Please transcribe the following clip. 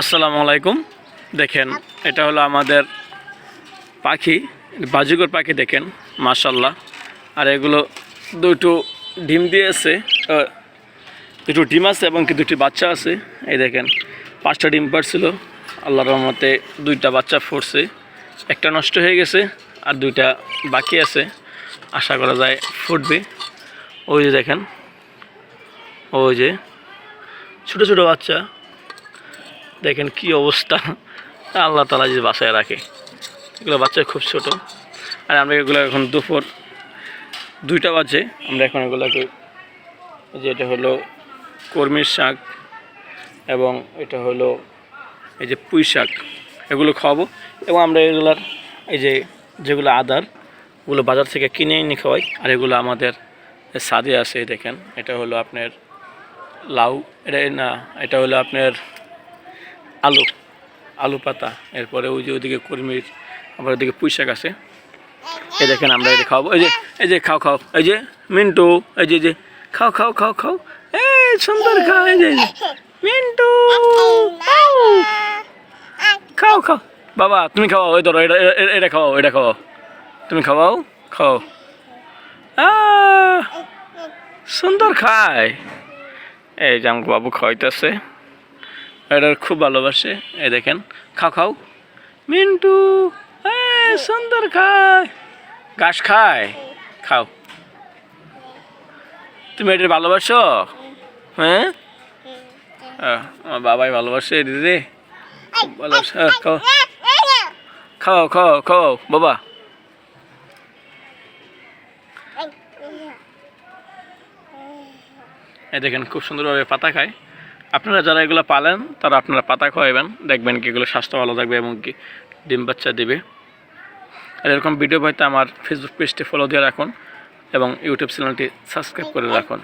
আসসালামু আলাইকুম। দেখেন, এটা হলো আমাদের পাখি, বাজুগর পাখি দেখেন মাশাল্লাহ আর এগুলো দুটো ডিম দিয়েছে দুটো ডিম আছে এবং কি দুটি বাচ্চা আছে। এই দেখেন, পাঁচটা ডিম পারছিল আল্লাহর রহমতে দুইটা বাচ্চা ফুটছে। একটা নষ্ট হয়ে গেছে আর দুইটা বাকি আছে। আশা করা যায় ফুটবে। ওই যে দেখেন, ওই যে ছোটো ছোটো বাচ্চা। দেখেন কি অবস্থা। আল্লাহ তালা যে বাসায় রাখে। এগুলো বাচ্চা খুব ছোট। আর আমরা এগুলো এখন দুপুর দুইটা বাজে। আমরা এখন এগুলোকে যে এটা হলো কর্মীর শাক এবং এটা হলো এই যে পুঁই শাক, এগুলো খাওয়াবো। এবং আমরা এগুলার এই যে যেগুলো আদার, ওগুলো বাজার থেকে কিনে এনে খাওয়াই। আর এগুলো আমাদের সাদে আছে দেখেন। এটা হলো আপনার লাউ, এটা না, এটা হলো আপনার আলু আলু পাতা। এরপরে ওই যে ওইদিকে কর্মীর, আবার ওইদিকে পুঁই শাক আছে। এই দেখেন আমরা এটা খাওয়াবো। এই যে এই যে খাও খাও। এই যে মিন্টু, এই যে যে, খাও খাও খাও খাও। এই সুন্দর খাও, এই যে মিন্টু, খাও। খাও বাবা, তুমি খাওয়াও ওই ধরো, এটা, এটা- খাওয়াও, এটা খাওয়াও। তুমি খাওয়াও খাও সুন্দর খায়। এই যে আমাকে বাবু খাওয়াইতেছে। এটা খুব ভালোবাসে। এই দেখেন খাও খাও। মিন্টু সুন্দর খায়। ঘাস খায়। খাও। তুমি এটা ভালোবাসো? হ্যাঁ? আমার বাবাই ভালোবাসে দিদি। খুব ভালোবাসে খাও। খাও খাও খাও। বাবা। এই দেখেন, খুব সুন্দরভাবে পাতা খায়। আপনারা যারা এগুলো পালেন, তারা আপনারা পাতা খাওয়াবেন দেখবেন কি এগুলো স্বাস্থ্য ভালো থাকবে এবং কি ডিম বাচ্চা দেবে। আর এরকম ভিডিও পাইতে আমার ফেসবুক পেজটি ফলো দিয়ে রাখুন এবং ইউটিউব চ্যানেলটি সাবস্ক্রাইব করে রাখুন।